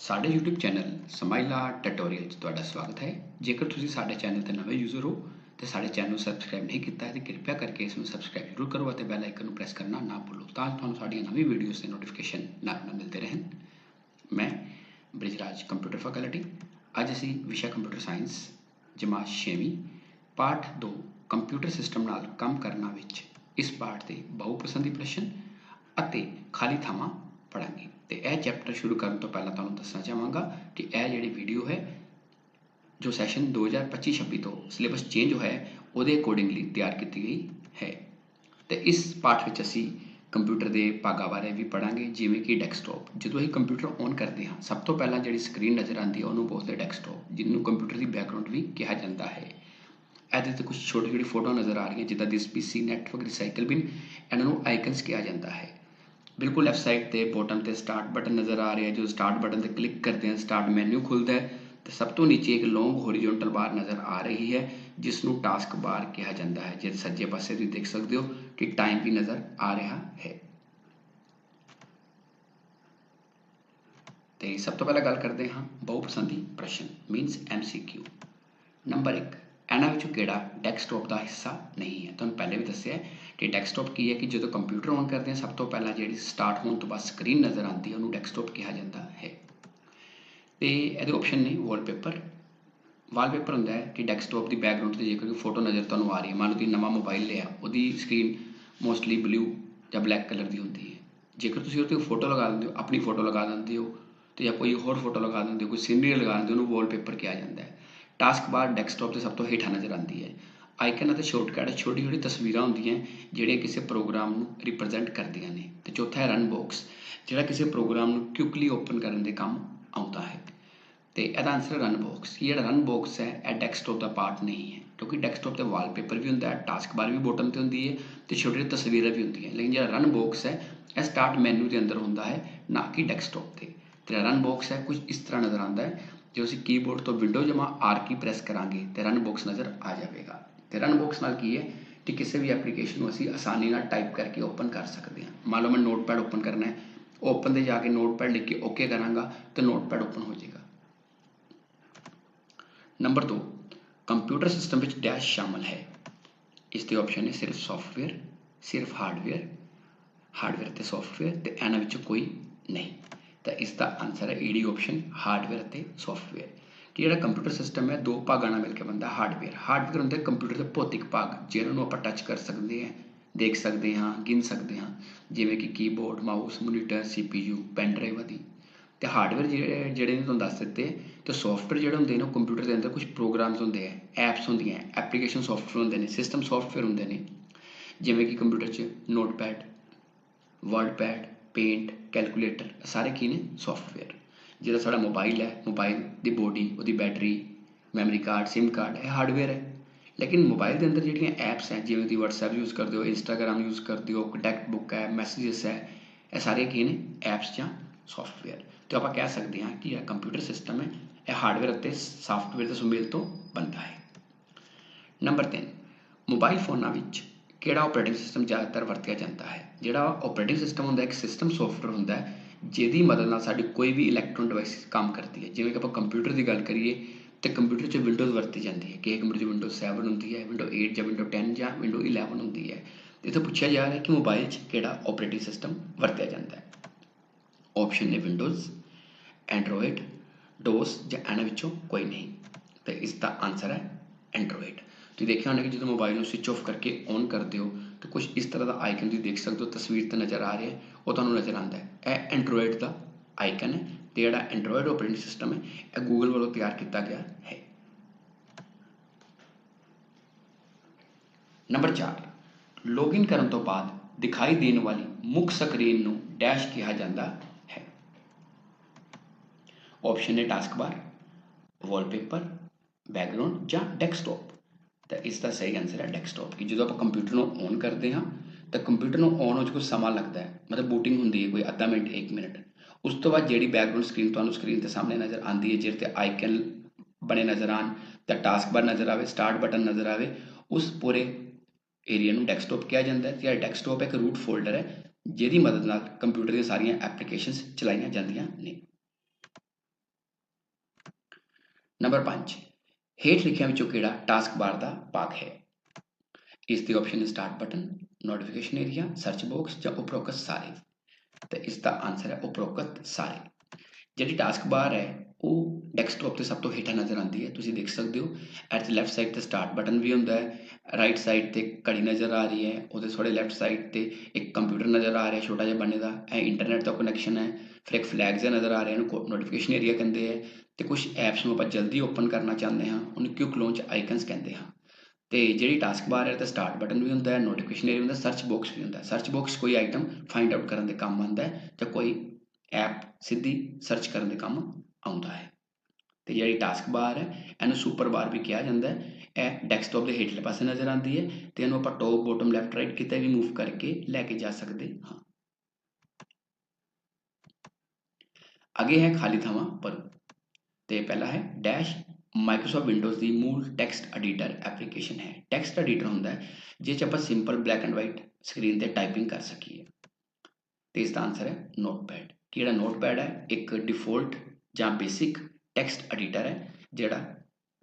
ਸਾਡੇ YouTube channel ਸਮਾਈਲਾ tutorial 'ਚ ਤੁਹਾਡਾ ਸਵਾਗਤ ਹੈ। ਜੇਕਰ ਤੁਸੀਂ ਸਾਡੇ ਚੈਨਲ ਤੇ ਨਵੇਂ ਯੂਜ਼ਰ ਹੋ, ਤੇ ਸਾਡੇ ਚੈਨਲ ਨੂੰ ਸਬਸਕ੍ਰਾਈਬ ਨਹੀਂ ਕੀਤਾ ਹੈ, ਤੇ ਕਿਰਪਾ ਕਰਕੇ ਇਸ ਨੂੰ ਸਬਸਕ੍ਰਾਈਬ ਜ਼ਰੂਰ ਕਰੋ ਅਤੇ ਬੈਲ ਆਈਕਨ ਨੂੰ ਪ੍ਰੈਸ ਕਰਨਾ ਨਾ ਭੁੱਲੋ, ਤਾਂ ਤੁਹਾਨੂੰ ਸਾਡੀਆਂ ਨਵੀਂ ਵੀਡੀਓਜ਼ ਦੇ ਨੋਟੀਫਿਕੇਸ਼ਨ ਨਾਲ ਨਾਲ ਮਿਲਦੇ ਰਹਿਣ। ਮੈਂ ਬ੍ਰਿਜਰਾਜ ਕੰਪਿਊਟਰ ਫੈਕਲਟੀ ਅੱਜ ਅਸੀਂ ਵਿਸ਼ਾ ਕੰਪਿਊਟਰ ਸਾਇੰਸ ਜਮਾਤ 6ਵੀਂ ਪਾਠ 2 ਕੰਪਿਊਟਰ ਸਿਸਟਮ ਨਾਲ ਕੰਮ ਕਰਨਾ ਵਿੱਚ ਇਸ ਪਾਠ ਦੇ ਬਹੁਪਸੰਦੀ ਪ੍ਰਸ਼ਨ ਅਤੇ ਖਾਲੀ ਥਾਵਾਂ ਪੜਾਂਗੇ ਤੇ ਇਹ ਚੈਪਟਰ ਸ਼ੁਰੂ ਕਰਨ ਤੋਂ ਪਹਿਲਾਂ ਤੁਹਾਨੂੰ ਦੱਸਣਾ ਚਾਹਾਂਗਾ ਕਿ ਇਹ ਜਿਹੜੀ ਵੀਡੀਓ ਹੈ, ਜੋ ਸੈਸ਼ਨ 2025-26 ਤੋਂ ਸਿਲੇਬਸ ਚੇਂਜ ਹੋਇਆ ਹੈ, ਉਹਦੇ ਅਕੋਰਡਿੰਗਲੀ ਤਿਆਰ ਕੀਤੀ ਗਈ ਹੈ। ਤੇ ਇਸ ਪਾਠ ਵਿੱਚ ਅਸੀਂ ਕੰਪਿਊਟਰ ਦੇ ਭਾਗਾਂ ਬਾਰੇ ਵੀ ਪੜਾਂਗੇ ਜਿਵੇਂ ਕਿ ਡੈਸਕਟਾਪ ਜਦੋਂ ਅਸੀਂ ਕੰਪਿਊਟਰ ਔਨ ਕਰਦੇ ਹਾਂ, ਸਭ ਤੋਂ ਪਹਿਲਾਂ ਜਿਹੜੀ ਸਕਰੀਨ ਨਜ਼ਰ ਆਉਂਦੀ ਹੈ, ਉਹਨੂੰ ਬੋਲਦੇ ਡੈਸਕਟਾਪ ਜਿਹਨੂੰ ਕੰਪਿਊਟਰ ਦੀ ਬੈਕਗ੍ਰਾਉਂਡ ਵੀ ਕਿਹਾ ਜਾਂਦਾ ਹੈ। ਇਹਦੇ ਤੇ ਕੁਝ ਛੋਟੀ ਛੋਟੀ ਫੋਟੋ ਨਜ਼ਰ ਆ ਰਹੀਆਂ, ਜਿੱਦਾਂ ਦਿਸ ਪੀਸੀ ਨੈਟਵਰਕ ਰੀਸਾਈਕਲ ਬਿਨ ਇਹਨਾਂ ਨੂੰ ਆਈਕਨਸ ਕਿਹਾ ਜਾਂਦਾ ਹੈ। ਬਿਲਕੁਲ ਲੈਫਟ ਤੇ ਬੋਟਮ ਤੇ ਸਟਾਰਟ ਬਟਨ ਨਜ਼ਰ ਆ ਰਿਹਾ ਹੈ। ਜੋ ਸਟਾਰਟ ਬਟਨ ਤੇ ਕਲਿੱਕ ਕਰਦੇ ਹਾਂ ਸਟਾਰਟ ਮੈਨੂ ਖੁੱਲਦਾ ਹੈ ਤੇ ਸਭ ਤੋਂ ਨੀਚੇ ਇੱਕ ਲੌਂਗ ਹੌਰੀਜ਼ੌਂਟਲ ਬਾਰ ਨਜ਼ਰ ਆ ਰਹੀ ਹੈ ਜਿਸ ਨੂੰ ਟਾਸਕ ਬਾਰ ਕਿਹਾ ਜਾਂਦਾ ਹੈ। ਜੇ ਸੱਜੇ ਪਾਸੇ ਤੁਸੀਂ ਦੇਖ ਸਕਦੇ ਹੋ ਕਿ ਟਾਈਮ ਵੀ ਨਜ਼ਰ ਆ ਰਿਹਾ ਹੈ। ਤੇ ਸਭ ਤੋਂ ਪਹਿਲਾਂ ਗੱਲ ਕਰਦੇ ਹਾਂ ਬਹੁਪਸੰਦੀ ਪ੍ਰਸ਼ਨ ਮੀਨਸ ਐਮਸੀਕਿਊ ਨੰਬਰ 1 ਇਹਨਾਂ ਵਿੱਚੋਂ ਕਿਹੜਾ ਡੈਸਕਟਾਪ ਦਾ ਹਿੱਸਾ ਨਹੀਂ ਹੈ? ਤੁਹਾਨੂੰ ਪਹਿਲੇ ਵੀ ਦੱਸਿਆ ਹੈ ਕਿ ਡੈਸਕਟਾਪ ਕੀ ਹੈ ਕਿ ਜਦੋਂ ਕੰਪਿਊਟਰ ਔਨ ਕਰਦੇ ਹਾਂ ਸਭ ਤੋਂ ਪਹਿਲਾਂ ਜਿਹੜੀ ਸਟਾਰਟ ਹੋਣ ਤੋਂ ਬਾਅਦ ਸਕਰੀਨ ਨਜ਼ਰ ਆਉਂਦੀ ਹੈ, ਉਹਨੂੰ ਡੈਸਕਟਾਪ ਕਿਹਾ ਜਾਂਦਾ ਹੈ। ਤੇ ਇਹਦੇ ਆਪਸ਼ਨ ਨੇ ਵਾਲਪੇਪਰ ਵਾਲਪੇਪਰ ਹੁੰਦਾ ਹੈ ਕਿ ਡੈਸਕਟਾਪ ਦੀ ਬੈਕਗ੍ਰਾਉਂਡ ਤੇ ਜੇਕਰ ਕੋਈ ਫੋਟੋ ਨਜ਼ਰ ਤੁਹਾਨੂੰ ਆ ਰਹੀ ਹੈ, ਮੰਨ ਲਓ ਤੁਸੀਂ ਨਵਾਂ ਮੋਬਾਈਲ ਲਿਆ, ਉਹਦੀ ਸਕਰੀਨ ਮੋਸਟਲੀ ਬਲੂ ਜਾਂ ਬਲੈਕ ਕਲਰ ਦੀ ਹੁੰਦੀ ਹੈ। ਜੇਕਰ ਤੁਸੀਂ ਉਹਤੇ ਫੋਟੋ ਲਗਾ ਦਿੰਦੇ ਹੋ, ਆਪਣੀ ਫੋਟੋ ਲਗਾ ਦਿੰਦੇ ਹੋ ਤੇ ਜਾਂ ਕੋਈ ਹੋਰ ਫੋਟੋ ਲਗਾ ਦਿੰਦੇ ਹੋ, ਕੋਈ ਸੀਨਰੀ ਲਗਾ ਦਿੰਦੇ ਹੋ, ਉਹਨੂੰ ਵਾਲਪੇਪਰ ਕਿਹਾ ਜਾਂਦਾ ਹੈ। ਟਾਸਕ ਬਾਰ ਡੈਸਕਟਾਪ ਤੇ ਸਭ ਤੋਂ ਹੇਠਾਂ ਨਜ਼ਰ ਆਉਂਦੀ ਹੈ। ਆਈਕਨ ਅਤੇ ਸ਼ਾਰਟਕਟ ਛੋਟੀ ਛੋਟੀ ਤਸਵੀਰਾਂ ਹੁੰਦੀਆਂ ਜਿਹੜੀਆਂ ਕਿਸੇ ਪ੍ਰੋਗਰਾਮ ਨੂੰ ਰਿਪਰੈਜ਼ੈਂਟ ਕਰਦੀਆਂ ਨੇ। ਤੇ ਚੌਥਾ ਹੈ ਰਨ ਬਾਕਸ ਜਿਹੜਾ ਕਿਸੇ ਪ੍ਰੋਗਰਾਮ ਨੂੰ ਕੁਇਕਲੀ ਓਪਨ ਕਰਨ ਦੇ ਕੰਮ ਆਉਂਦਾ ਹੈ। ਤੇ ਇਹਦਾ ਆਨਸਰ ਰਨ ਬਾਕਸ ਇਹ ਜਿਹੜਾ ਰਨ ਬਾਕਸ ਹੈ, ਇਹ ਡੈਸਕਟਾਪ ਦਾ ਪਾਰਟ ਨਹੀਂ ਹੈ, ਕਿਉਂਕਿ ਡੈਸਕਟਾਪ ਤੇ ਵਾਲਪੇਪਰ ਵੀ ਹੁੰਦਾ ਹੈ ਟਾਸਕ ਬਾਰ ਵੀ ਬੋਟਮ ਤੇ ਹੁੰਦੀ ਹੈ ਤੇ ਛੋਟੀ ਛੋਟੀ ਤਸਵੀਰਾਂ ਵੀ ਹੁੰਦੀਆਂ। ਲੇਕਿਨ ਜਿਹੜਾ ਰਨ ਬਾਕਸ ਹੈ, ਇਹ ਸਟਾਰਟ ਮੈਨੂ ਦੇ ਅੰਦਰ ਹੁੰਦਾ ਹੈ, ਨਾ ਕਿ ਡੈਸਕਟਾਪ ਤੇ। ਤੇ ਰਨ ਬਾਕਸ ਹੈ, ਕੁਝ ਇਸ ਤਰ੍ਹਾਂ ਨਜ਼ਰ ਆਉਂਦਾ ਹੈ, ਜੇ ਅਸੀਂ ਕੀਬੋਰਡ ਤੋਂ ਵਿੰਡੋ ਜਮਾ ਆਰ ਕੀ ਪ੍ਰੈਸ ਕਰਾਂਗੇ, ਤੇ ਰਨ ਬਾਕਸ ਨਜ਼ਰ ਆ ਜਾਵੇਗਾ। ਤੇ ਰਨ ਬਾਕਸ ਨਾਲ ਕੀ ਹੈ ਕਿ ਕਿਸੇ ਵੀ ਐਪਲੀਕੇਸ਼ਨ ਨੂੰ ਅਸੀਂ ਆਸਾਨੀ ਨਾਲ ਟਾਈਪ ਕਰਕੇ ਓਪਨ ਕਰ ਸਕਦੇ ਹਾਂ। ਮੰਨ ਲਓ ਮੈਂ ਨੋਟਪੈਡ ਓਪਨ ਕਰਨਾ ਹੈ। ਓਪਨ ਤੇ ਜਾ ਕੇ ਨੋਟਪੈਡ ਲਿਖ ਕੇ ਓਕੇ ਕਰਾਂਗਾ ਤਾਂ ਨੋਟਪੈਡ ਓਪਨ ਹੋ ਜਾਏਗਾ। ਨੰਬਰ 2 ਕੰਪਿਊਟਰ ਸਿਸਟਮ ਵਿੱਚ ਡੈਸ਼ ਸ਼ਾਮਲ ਹੈ। ਇਸ ਦੇ ਆਪਸ਼ਨ ਨੇ ਸਿਰਫ ਸੌਫਟਵੇਅਰ ਸਿਰਫ ਹਾਰਡਵੇਅਰ ਹਾਰਡਵੇਅਰ ਤੇ ਸੌਫਟਵੇਅਰ ਤੇ ਇਹਨਾਂ ਵਿੱਚ ਕੋਈ ਨਹੀਂ। ਤਾਂ ਇਸ ਦਾ ਆਨਸਰ ਹੈ ਈਡੀ ਆਪਸ਼ਨ ਹਾਰਡਵੇਅਰ ਅਤੇ ਸੌਫਟਵੇਅਰ ਕਿ ਜਿਹੜਾ ਕੰਪਿਊਟਰ ਸਿਸਟਮ ਹੈ, ਦੋ ਭਾਗਾਂ ਨਾਲ ਮਿਲ ਕੇ ਬਣਦਾ ਹਾਰਡਵੇਅਰ ਹਾਰਡਵੇਅਰ ਹੁੰਦਾ ਕੰਪਿਊਟਰ ਦੇ ਭੌਤਿਕ ਭਾਗ, ਜਿਹਨਾਂ ਨੂੰ ਆਪਾਂ ਟੱਚ ਕਰ ਸਕਦੇ ਹਾਂ, ਦੇਖ ਸਕਦੇ ਹਾਂ, ਗਿਣ ਸਕਦੇ ਹਾਂ। ਜਿਵੇਂ ਕਿ keyboard mouse monitor CPU pen drive ਆਦਿ। ਤੇ ਹਾਰਡਵੇਅਰ ਜਿਹੜੇ ਜਿਹੜੇ ਨੇ ਤੁਹਾਨੂੰ ਦੱਸ ਦਿੱਤੇ, ਤੇ ਸੌਫਟਵੇਅਰ ਜਿਹੜੇ ਹੁੰਦੇ ਨੇ, ਉਹ ਕੰਪਿਊਟਰ ਦੇ ਅੰਦਰ ਕੁਝ ਪ੍ਰੋਗਰਾਮਸ ਹੁੰਦੇ ਆ ਐਪਸ ਹੁੰਦੀਆਂ ਐਪਲੀਕੇਸ਼ਨ ਸੌਫਟਵੇਅਰ ਹੁੰਦੇ ਨੇ ਸਿਸਟਮ ਸੌਫਟਵੇਅਰ ਹੁੰਦੇ ਨੇ। ਜਿਵੇਂ ਕਿ ਕੰਪਿਊਟਰ 'ਚ ਨੋਟਪੈਡ ਵਰਡਪੈਡ ਪੇਂਟ ਕੈਲਕੂਲੇਟਰ ਸਾਰੇ ਕੀ ਨੇ? ਸੌਫਟਵੇਅਰ ਜਿਹੜਾ ਸਾਡਾ ਮੋਬਾਈਲ ਹੈ ਮੋਬਾਈਲ ਦੀ ਬੋਡੀ ਉਹਦੀ battery memory card SIM card ਇਹ ਹਾਰਡਵੇਅਰ ਹੈ। ਲੇਕਿਨ ਮੋਬਾਈਲ ਦੇ ਅੰਦਰ ਜਿਹੜੀਆਂ ਐਪਸ ਹੈ, ਜਿਵੇਂ ਕਿ WhatsApp ਯੂਜ਼ ਕਰਦੇ ਹੋ, Instagram ਯੂਜ਼ ਕਰਦੇ ਹੋ ਕੰਟੈਕਟ ਬੁੱਕ ਹੈ ਮੈਸੇजेस ਹੈ, ਇਹ ਸਾਰੇ ਕੀ ਨੇ? ਐਪਸ ਜਾਂ ਸੌਫਟਵੇਅਰ ਤੇ ਆਪਾਂ ਕਹਿ ਸਕਦੇ ਹਾਂ ਕਿ ਇਹ ਕੰਪਿਊਟਰ ਸਿਸਟਮ ਹੈ, ਇਹ ਹਾਰਡਵੇਅਰ ਅਤੇ ਸੌਫਟਵੇਅਰ ਦੇ ਸੁਮੇਲ ਤੋਂ ਬਣਦਾ ਹੈ। ਨੰਬਰ 3 ਮੋਬਾਈਲ ਫੋਨਾਂ ਵਿੱਚ ਕਿਹੜਾ ਆਪਰੇਟਿੰਗ ਸਿਸਟਮ ਜ਼ਿਆਦਾਤਰ ਵਰਤਿਆ ਜਾਂਦਾ ਹੈ? ਜਿਹੜਾ ਆਪਰੇਟਿੰਗ ਸਿਸਟਮ ਹੁੰਦਾ ਇੱਕ ਸਿਸਟਮ ਸੌਫਟਵੇਅਰ ਹੁੰਦਾ ਹੈ ਜਿਹਦੀ ਮਦਦ ਨਾਲ ਸਾਡੀ ਕੋਈ ਵੀ ਇਲੈਕਟ੍ਰੋਨ ਡਿਵਾਈਸ ਕੰਮ ਕਰਦੀ ਹੈ। ਜਿਵੇਂ ਕਿ ਆਪਾਂ ਕੰਪਿਊਟਰ ਦੀ ਗੱਲ ਕਰੀਏ, ਤੇ ਕੰਪਿਊਟਰ 'ਚ ਵਿੰਡੋਜ਼ ਵਰਤੀ ਜਾਂਦੀ ਹੈ। ਕਿ ਕੰਪਿਊਟਰ 'ਚ ਵਿੰਡੋਜ਼ 7 ਹੁੰਦੀ ਹੈ ਵਿੰਡੋ 8 ਜਾਂ ਵਿੰਡੋ 10 ਜਾਂ ਵਿੰਡੋ 11 ਹੁੰਦੀ ਹੈ। ਇੱਥੇ ਪੁੱਛਿਆ ਜਾ ਰਿਹਾ ਕਿ ਮੋਬਾਈਲ 'ਚ ਕਿਹੜਾ ਆਪਰੇਟਿੰਗ ਸਿਸਟਮ ਵਰਤਿਆ ਜਾਂਦਾ ਹੈ। ਆਪਸ਼ਨ ਨੇ ਵਿੰਡੋਜ਼ ਐਂਡਰੋਇਡ ਡੋਸ ਜਾਂ ਇਹਨਾਂ ਵਿੱਚੋਂ ਕੋਈ ਨਹੀਂ। ਤੇ ਇਸ ਦਾ ਆਨਸਰ ਹੈ ਐਂਡਰੋਇਡ ਤੁਸੀਂ ਦੇਖਿਆ ਹੋਣਾ ਕਿ ਜਦੋਂ ਮੋਬਾਈਲ ਨੂੰ ਸਵਿਚ ਆਫ ਕਰਕੇ ਔਨ ਕਰਦੇ ਹੋ, ਤਾਂ ਕੁਝ ਇਸ ਤਰ੍ਹਾਂ ਦਾ ਆਈਕਨ ਤੁਸੀਂ ਦੇਖ ਸਕਦੇ ਹੋ, ਤਸਵੀਰ ਤੇ ਨਜ਼ਰ ਆ ਰਿਹਾ ਉਹ ਤੁਹਾਨੂੰ ਨਜ਼ਰ ਆਉਂਦਾ ਹੈ। ਇਹ ਐਂਡਰੋਇਡ ਦਾ ਆਈਕਨ ਹੈ ਤੇ ਜਿਹੜਾ ਐਂਡਰੋਇਡ ਆਪਰੇਟਿੰਗ ਸਿਸਟਮ ਹੈ, ਇਹ ਗੂਗਲ ਵੱਲੋਂ ਤਿਆਰ ਕੀਤਾ ਗਿਆ ਹੈ। ਨੰਬਰ 4 ਲੌਗਇਨ ਕਰਨ ਤੋਂ ਬਾਅਦ ਦਿਖਾਈ ਦੇਣ ਵਾਲੀ ਮੁੱਖ ਸਕਰੀਨ ਨੂੰ ਡੈਸ਼ ਕਿਹਾ ਜਾਂਦਾ ਹੈ। ਆਪਸ਼ਨ ਹੈ ਟਾਸਕ ਬਾਰ ਵਾਲਪੇਪਰ ਬੈਕਗ੍ਰਾਉਂਡ ਜਾਂ ਡੈਸਕਟਾਪ ਤਾਂ ਇਸ ਦਾ ਸਹੀ ਆਨਸਰ ਹੈ ਡੈਸਕਟਾਪ ਕਿ ਜਦੋਂ ਆਪਾਂ ਕੰਪਿਊਟਰ ਨੂੰ ਔਨ ਕਰਦੇ ਹਾਂ, ਤਾਂ ਕੰਪਿਊਟਰ ਨੂੰ ਔਨ ਹੋ ਚ ਕੁਝ ਸਮਾਂ ਲੱਗਦਾ ਹੈ। ਮਤਲਬ ਬੂਟਿੰਗ ਹੁੰਦੀ ਹੈ ਕੋਈ ਅੱਧਾ ਮਿੰਟ 1 ਮਿੰਟ। ਉਸ ਤੋਂ ਬਾਅਦ ਜਿਹੜੀ ਬੈਕਗ੍ਰਾਉਂਡ ਸਕਰੀਨ ਤੁਹਾਨੂੰ ਸਕਰੀਨ ਤੇ ਸਾਹਮਣੇ ਨਜ਼ਰ ਆਉਂਦੀ ਹੈ, ਜਿਹਦੇ ਤੇ ਆਈਕਨ ਬਣੇ ਨਜ਼ਰ ਆਣ ਤਾਂ ਟਾਸਕ ਬਾਰ ਨਜ਼ਰ ਆਵੇ ਸਟਾਰਟ ਬਟਨ ਨਜ਼ਰ ਆਵੇ, ਉਸ ਪੂਰੇ ਏਰੀਆ ਨੂੰ ਡੈਸਕਟਾਪ ਕਿਹਾ ਜਾਂਦਾ ਹੈ। ਤੇ ਡੈਸਕਟਾਪ ਇੱਕ ਰੂਟ ਫੋਲਡਰ ਹੈ, ਜਿਹਦੀ ਮਦਦ ਨਾਲ ਕੰਪਿਊਟਰ ਦੀਆਂ ਸਾਰੀਆਂ ਐਪਲੀਕੇਸ਼ਨਸ ਚਲਾਈਆਂ ਜਾਂਦੀਆਂ ਨੇ। ਨੰਬਰ 5 ਹੇਠ ਲਿਖਿਆਂ ਵਿੱਚੋਂ ਕਿਹੜਾ ਟਾਸਕ ਬਾਰ ਦਾ ਭਾਗ ਹੈ? ਇਸ ਦੀ ਆਪਸ਼ਨ ਹੈ start button notification area search box ਜਾਂ ਉਪਰੋਕਤ ਸਾਰੇ। ਤੇ ਇਸ ਦਾ ਆਨਸਰ ਹੈ ਉਪਰੋਕਤ ਸਾਰੇ। ਜਿਹੜੀ ਟਾਸਕ ਬਾਰ ਹੈ, ਉਹ ਡੈਸਕਟਾਪ ਤੇ ਸਭ ਤੋਂ ਹੇਠਾਂ ਨਜ਼ਰ ਆਉਂਦੀ ਹੈ। ਤੁਸੀਂ ਦੇਖ ਸਕਦੇ ਹੋ ਐਟ ਲੈਫਟ ਸਾਈਡ ਤੇ ਸਟਾਰਟ ਬਟਨ ਵੀ ਹੁੰਦਾ ਹੈ ਰਾਈਟ ਸਾਈਡ ਤੇ ਘੜੀ ਨਜ਼ਰ ਆ ਰਹੀ ਹੈ, ਉਹਦੇ ਥੋੜੇ ਲੈਫਟ ਸਾਈਡ ਤੇ ਇੱਕ ਕੰਪਿਊਟਰ ਨਜ਼ਰ ਆ ਰਿਹਾ, ਛੋਟਾ ਜਿਹਾ ਬਣੇ ਦਾ। ਇਹ ਇੰਟਰਨੈਟ ਦਾ ਕਨੈਕਸ਼ਨ ਹੈ, ਫਿਰ ਇੱਕ ਫਲੈਗ ਜਿਹਾ ਨਜ਼ਰ ਆ ਰਿਹਾ, ਇਹਨੂੰ ਨੋਟੀਫਿਕੇਸ਼ਨ ਏਰੀਆ ਕਹਿੰਦੇ ਹੈ। ਤੇ ਕੁਝ ਐਪਸ ਨੂੰ ਆਪਾਂ ਜਲਦੀ ਓਪਨ ਕਰਨਾ ਚਾਹੁੰਦੇ ਹਾਂ, ਉਹਨੂੰ ਕਿਊਕ ਲਾਂਚ ਆਈਕਨਸ ਕਹਿੰਦੇ ਹਾਂ। ਤੇ ਜਿਹੜੀ ਟਾਸਕ ਬਾਰ ਹੈ ਤੇ ਸਟਾਰਟ ਬਟਨ ਵੀ ਹੁੰਦਾ ਹੈ ਨੋਟੀਫਿਕੇਸ਼ਨ ਏਰੀਆ ਹੁੰਦਾ ਸਰਚ ਬਾਕਸ ਵੀ ਹੁੰਦਾ ਹੈ। ਸਰਚ ਬਾਕਸ ਕੋਈ ਆਈਟਮ ਫਾਈਂਡ ਆਊਟ ਕਰਨ ਦੇ ਕੰਮ ਆਉਂਦਾ ਹੈ ਜਾਂ ਕੋਈ ਐਪ ਸਿੱਧੀ ਸਰਚ ਕਰਨ ਦੇ ਕੰਮ ਆਉਂਦਾ ਹੈ। ਤੇ ਜਿਹੜੀ ਟਾਸਕ ਬਾਰ ਹੈ, ਇਹਨੂੰ ਸੁਪਰ ਬਾਰ ਵੀ ਕਿਹਾ ਜਾਂਦਾ ਹੈ। ਇਹ ਡੈਸਕਟਾਪ ਦੇ ਹੇਠਲੇ ਪਾਸੇ ਨਜ਼ਰ ਆਉਂਦੀ ਹੈ ਤੇ ਇਹਨੂੰ ਆਪਾਂ ਟੌਪ ਬੋਟਮ ਲੈਫਟ ਰਾਈਟ ਕਿਤੇ ਵੀ ਮੂਵ ਕਰਕੇ ਲੈ ਕੇ ਜਾ ਸਕਦੇ ਹਾਂ। ਅੱਗੇ ਹੈ ਖਾਲੀ ਥਾਵਾਂ ਪਰ। ਤੇ ਪਹਿਲਾ ਹੈ ਡੈਸ਼ ਮਾਈਕਰੋਸਾਫਟ ਵਿੰਡੋਜ਼ ਦੀ ਮੂਲ ਟੈਕਸਟ ਐਡੀਟਰ ਐਪਲੀਕੇਸ਼ਨ ਹੈ। ਟੈਕਸਟ ਐਡੀਟਰ ਹੁੰਦਾ ਹੈ ਜਿਸ 'ਚ ਆਪਾਂ simple black and white screen ਤੇ ਟਾਈਪਿੰਗ ਕਰ ਸਕੀਏ। ਤੇ ਇਸ ਦਾ ਆਨਸਰ ਹੈ ਨੋਟਪੈਡ ਕਿ ਜਿਹੜਾ ਨੋਟਪੈਡ ਹੈ? ਇੱਕ ਡਿਫਾਲਟ ਜਾਂ ਬੇਸਿਕ ਟੈਕਸਟ ਐਡੀਟਰ ਹੈ, ਜਿਹੜਾ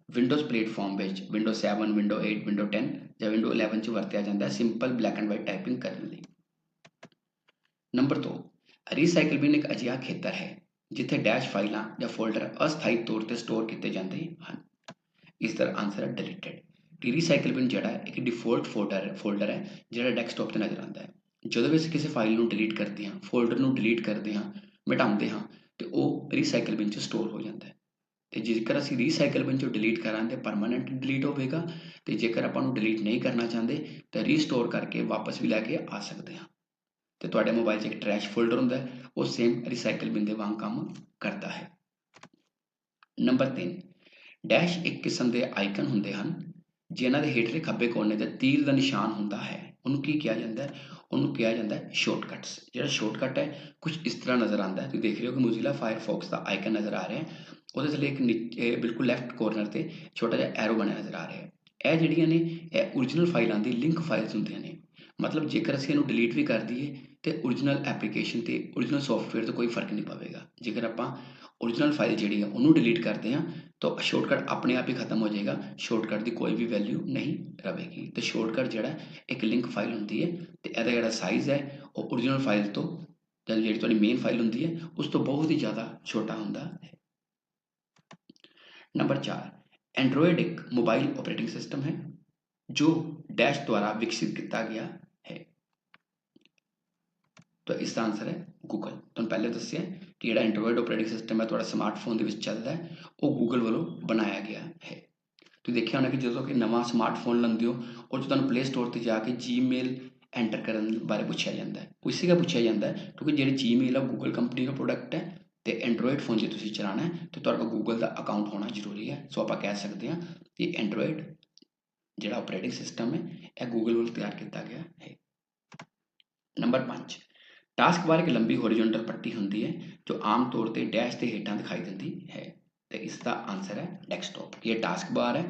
ਵਿੰਡੋਜ਼ ਪਲੇਟਫਾਰਮ ਵਿੱਚ ਵਿੰਡੋਜ਼ 7 ਵਿੰਡੋ 8 ਵਿੰਡੋ 10 ਜਾਂ ਵਿੰਡੋ 11 ਚ ਵਰਤਿਆ ਜਾਂਦਾ ਹੈ simple black and white typing ਕਰਨ ਲਈ। ਨੰਬਰ 2 ਰੀਸਾਈਕਲ ਬਿਨ ਇੱਕ ਅਜਿਹਾ ਖੇਤਰ ਹੈ ਜਿੱਥੇ ਡੈਸ਼ ਫਾਈਲਾਂ ਜਾਂ ਫੋਲਡਰ ਅਸਥਾਈ ਤੌਰ ਤੇ ਸਟੋਰ ਕੀਤੇ ਜਾਂਦੇ ਹਨ। ਇਸ ਦਾ ਆਨਸਰ ਹੈ ਡਿਲੀਟਡ ਕਿ ਰੀਸਾਈਕਲ ਬਿਨ ਜਿਹੜਾ ਹੈ, ਇੱਕ ਡਿਫਾਲਟ ਫੋਲਡਰ ਫੋਲਡਰ ਹੈ, ਜਿਹੜਾ ਡੈਸਕਟਾਪ ਤੇ ਨਜ਼ਰ ਆਉਂਦਾ ਹੈ। ਜਦੋਂ ਵੀ ਅਸੀਂ ਕਿਸੇ ਫਾਈਲ ਨੂੰ ਡਿਲੀਟ ਕਰਦੇ ਹਾਂ ਫੋਲਡਰ ਨੂੰ ਡਿਲੀਟ ਕਰਦੇ ਹਾਂ, ਮਿਟਾਉਂਦੇ ਹਾਂ, ਤੇ ਉਹ ਰੀਸਾਈਕਲ ਬਿਨ 'ਚ ਸਟੋਰ ਹੋ ਜਾਂਦਾ ਹੈ। ਤੇ ਜੇਕਰ ਅਸੀਂ ਰੀਸਾਈਕਲ ਬਿਨ 'ਚੋਂ ਡਿਲੀਟ ਕਰਾਂਗੇ ਪਰਮਾਨੈਂਟ ਡਿਲੀਟ ਹੋਵੇਗਾ, ਤੇ ਜੇਕਰ ਆਪਾਂ ਨੂੰ ਡਿਲੀਟ ਨਹੀਂ ਕਰਨਾ ਚਾਹੁੰਦੇ, ਤਾਂ ਰੀਸਟੋਰ ਕਰਕੇ ਵਾਪਸ ਵੀ ਲੈ ਕੇ ਆ ਸਕਦੇ ਹਾਂ। ਤੇ ਤੁਹਾਡੇ ਮੋਬਾਈਲ 'ਚ ਇੱਕ ਟਰੈਸ਼ ਫੋਲਡਰ ਹੁੰਦਾ ਹੈ, ਉਹ ਸੇਮ ਰੀਸਾਈਕਲ ਬਿਨ ਦੇ ਵਾਂਗ ਕੰਮ ਕਰਦਾ ਹੈ। ਨੰਬਰ 3 ਡੈਸ਼ ਇੱਕ ਕਿਸਮ ਦੇ ਆਈਕਨ ਹੁੰਦੇ ਹਨ ਜਿਨ੍ਹਾਂ ਦੇ ਹੇਠਲੇ ਖੱਬੇ ਕੋਨੇ ਤੇ ਤੀਰ ਦਾ ਨਿਸ਼ਾਨ ਹੁੰਦਾ ਹੈ। ਉਹਨੂੰ ਕੀ ਕਿਹਾ ਜਾਂਦਾ ਹੈ? ਉਹਨੂੰ ਕਿਹਾ ਜਾਂਦਾ ਹੈ ਸ਼ਾਰਟਕਟਸ ਜਿਹੜਾ ਸ਼ਾਰਟਕਟ ਹੈ, ਕੁਝ ਇਸ ਤਰ੍ਹਾਂ ਨਜ਼ਰ ਆਉਂਦਾ ਹੈ। ਤੁਸੀਂ ਦੇਖ ਰਹੇ ਹੋ ਕਿ ਮੋਜ਼ਿਲਾ ਫਾਇਰਫੌਕਸ ਦਾ ਆਈਕਨ ਨਜ਼ਰ ਆ ਰਿਹਾ ਹੈ। ਉਹਦੇ ਥੱਲੇ ਇੱਕ ਨੀਚੇ ਬਿਲਕੁਲ ਲੈਫਟ ਕੋਰਨਰ ਤੇ ਛੋਟਾ ਜਿਹਾ ਐਰੋ ਬਣਿਆ ਨਜ਼ਰ ਆ ਰਿਹਾ ਹੈ। ਇਹ ਜਿਹੜੀਆਂ ਨੇ, ਇਹ origignal ਫਾਈਲਾਂ ਦੀ ਲਿੰਕ ਫਾਈਲਸ ਹੁੰਦੀਆਂ ਨੇ। ਮਤਲਬ ਜੇਕਰ ਅਸੀਂ ਇਹਨੂੰ ਡਿਲੀਟ ਵੀ ਕਰ ਦਈਏ, ਤੇ origignal ਐਪਲੀਕੇਸ਼ਨ ਤੇ origignal ਸੌਫਟਵੇਅਰ ਤੇ ਕੋਈ ਫ਼ਰਕ ਨਹੀਂ ਪਵੇਗਾ। ਜੇਕਰ ਆਪਾਂ origignal ਫਾਈਲ ਜਿਹੜੀ ਹੈ ਉਹਨੂੰ ਡਿਲੀਟ ਕਰਦੇ ਹਾਂ, ਤਾਂ ਸ਼ਾਰਟਕਟ ਆਪਣੇ ਆਪ ਹੀ ਖਤਮ ਹੋ ਜਾਏਗਾ। ਸ਼ਾਰਟਕਟ ਦੀ ਕੋਈ ਵੀ ਵੈਲਿਊ ਨਹੀਂ ਰਹੇਗੀ। ਤੇ ਸ਼ਾਰਟਕਟ ਜਿਹੜਾ ਇੱਕ ਲਿੰਕ ਫਾਈਲ ਹੁੰਦੀ ਹੈ, ਤੇ ਇਹਦਾ ਜਿਹੜਾ ਸਾਈਜ਼ ਹੈ, ਉਹ origignal ਫਾਈਲ ਤੋਂ ਜਿਹੜੀ ਤੁਹਾਡੀ ਮੇਨ ਫਾਈਲ ਹੁੰਦੀ ਹੈ, ਉਸ ਤੋਂ ਬਹੁਤ ਹੀ ਜ਼ਿਆਦਾ ਛੋਟਾ ਹੁੰਦਾ ਹੈ। ਨੰਬਰ 4 ਐਂਡਰੋਇਡ ਇੱਕ ਮੋਬਾਈਲ ਆਪਰੇਟਿੰਗ ਸਿਸਟਮ ਹੈ, ਜੋ ਡੈਸ਼ ਦੁਆਰਾ ਵਿਕਸਿਤ ਕੀਤਾ ਗਿਆ ਤਾਂ ਇਸ ਦਾ ਆਨਸਰ ਹੈ ਗੂਗਲ ਤੁਹਾਨੂੰ ਪਹਿਲੇ ਦੱਸਿਆ ਕਿ ਜਿਹੜਾ ਐਂਡਰੋਇਡ ਆਪਰੇਟਿੰਗ ਸਿਸਟਮ ਹੈ, ਤੁਹਾਡਾ ਸਮਾਰਟਫੋਨ ਦੇ ਵਿੱਚ ਚੱਲਦਾ ਹੈ, ਉਹ ਗੂਗਲ ਵੱਲੋਂ ਬਣਾਇਆ ਗਿਆ ਹੈ। ਤੁਸੀਂ ਦੇਖਿਆ ਹੋਣਾ ਕਿ ਜਦੋਂ ਕਿ ਨਵਾਂ ਸਮਾਰਟਫੋਨ ਲੈਂਦੇ ਹੋ, ਉਹ 'ਚ ਤੁਹਾਨੂੰ ਪਲੇ ਸਟੋਰ ਤੇ ਜਾ ਕੇ ਜੀਮੇਲ ਐਂਟਰ ਕਰਨ ਬਾਰੇ ਪੁੱਛਿਆ ਜਾਂਦਾ ਹੈ। ਉਸੇ ਦਾ ਪੁੱਛਿਆ ਜਾਂਦਾ ਹੈ, ਕਿਉਂਕਿ ਜਿਹੜੀ ਜੀਮੇਲ ਆ ਗੂਗਲ ਕੰਪਨੀ ਦਾ ਪ੍ਰੋਡਕਟ ਹੈ ਤੇ ਐਂਡਰੋਇਡ ਫੋਨ ਜੇ ਤੁਸੀਂ ਚਲਾਉਣਾ ਹੈ, ਤੇ ਤੁਹਾਡੇ ਗੂਗਲ ਦਾ ਅਕਾਊਂਟ ਹੋਣਾ ਜ਼ਰੂਰੀ ਹੈ। ਸੋ ਆਪਾਂ ਕਹਿ ਸਕਦੇ ਹਾਂ ਕਿ ਐਂਡਰੋਇਡ ਜਿਹੜਾ ਆਪਰੇਟਿੰਗ ਸਿਸਟਮ ਹੈ, ਇਹ ਗੂਗਲ ਵੱਲੋਂ ਤਿਆਰ ਕੀਤਾ ਗਿਆ ਹੈ। ਨੰਬਰ 5 ਟਾਸਕ ਬਾਰ ਇੱਕ ਲੰਬੀ ਹੌਰੀਜ਼ੌਂਟਲ ਪੱਟੀ ਹੁੰਦੀ ਹੈ, ਜੋ ਆਮ ਤੌਰ ਤੇ ਡੈਸ਼ ਦੇ ਹੇਠਾਂ ਦਿਖਾਈ ਦਿੰਦੀ ਹੈ। ਤੇ ਇਸ ਦਾ ਆਨਸਰ ਹੈ ਡੈਸਕਟਾਪ ਇਹ ਟਾਸਕ ਬਾਰ ਹੈ।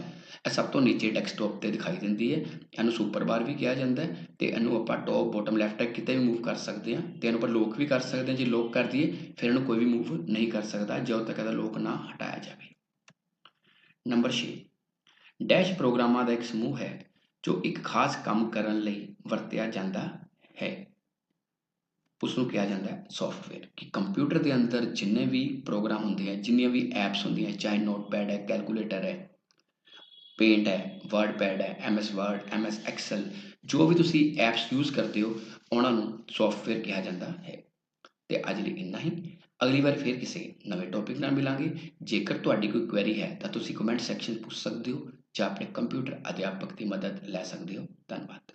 ਇਹ ਸਭ ਤੋਂ ਨੀਚੇ ਡੈਸਕਟਾਪ ਤੇ ਦਿਖਾਈ ਦਿੰਦੀ ਹੈ। ਇਹਨੂੰ ਸੁਪਰ ਬਾਰ ਵੀ ਕਿਹਾ ਜਾਂਦਾ ਹੈ ਤੇ ਇਹਨੂੰ ਆਪਾਂ ਟੌਪ ਬੋਟਮ ਲੈਫਟ ਤੱਕ ਕਿਤੇ ਵੀ ਮੂਵ ਕਰ ਸਕਦੇ ਹਾਂ ਤੇ ਇਹਨੂੰ ਆਪਾਂ ਲੋਕ ਵੀ ਕਰ ਸਕਦੇ ਹਾਂ। ਜੇ ਲੋਕ ਕਰ ਦਈਏ, ਫਿਰ ਇਹਨੂੰ ਕੋਈ ਵੀ ਮੂਵ ਨਹੀਂ ਕਰ ਸਕਦਾ। ਜਦੋਂ ਤੱਕ ਇਹਦਾ ਲੋਕ ਨਾ ਹਟਾਇਆ ਜਾਵੇ। ਨੰਬਰ 6 ਡੈਸ਼ ਪ੍ਰੋਗਰਾਮਾਂ ਦਾ ਇੱਕ ਸਮੂਹ ਹੈ, ਜੋ ਇੱਕ ਖਾਸ ਕੰਮ ਕਰਨ ਲਈ ਵਰਤਿਆ ਜਾਂਦਾ ਹੈ। ਉਸ ਨੂੰ ਕਿਹਾ ਜਾਂਦਾ ਹੈ ਸੌਫਟਵੇਅਰ ਕਿ ਕੰਪਿਊਟਰ ਦੇ ਅੰਦਰ ਜਿੰਨੇ ਵੀ ਪ੍ਰੋਗਰਾਮ ਹੁੰਦੇ ਆ, ਜਿੰਨੀਆਂ ਵੀ ਐਪਸ ਹੁੰਦੀਆਂ, ਚਾਹੇ ਨੋਟਪੈਡ ਹੈ ਕੈਲਕੂਲੇਟਰ ਹੈ ਪੇਂਟ ਹੈ ਵਰਡਪੈਡ ਹੈ ਐਮਐਸ ਵਰਡ ਐਮਐਸ ਐਕਸਲ ਜੋ ਵੀ ਤੁਸੀਂ ਐਪਸ ਯੂਜ਼ ਕਰਦੇ ਹੋ, ਉਹਨਾਂ ਨੂੰ ਸੌਫਟਵੇਅਰ ਕਿਹਾ ਜਾਂਦਾ ਹੈ। ਤੇ ਅੱਜ ਲਈ ਇੰਨਾ ਹੀ। ਅਗਲੀ ਵਾਰ ਫਿਰ ਕਿਸੇ ਨਵੇਂ ਟੌਪਿਕ ਨਾਲ ਮਿਲਾਂਗੇ। ਜੇਕਰ ਤੁਹਾਡੀ ਕੋਈ ਕੁਐਰੀ ਹੈ, ਤਾਂ ਤੁਸੀਂ ਕਮੈਂਟ ਸੈਕਸ਼ਨ ਪੁੱਛ ਸਕਦੇ ਹੋ ਜਾਂ ਆਪਣੇ ਕੰਪਿਊਟਰ ਅਧਿਆਪਕ ਦੀ ਮਦਦ ਲੈ ਸਕਦੇ ਹੋ। ਧੰਨਵਾਦ।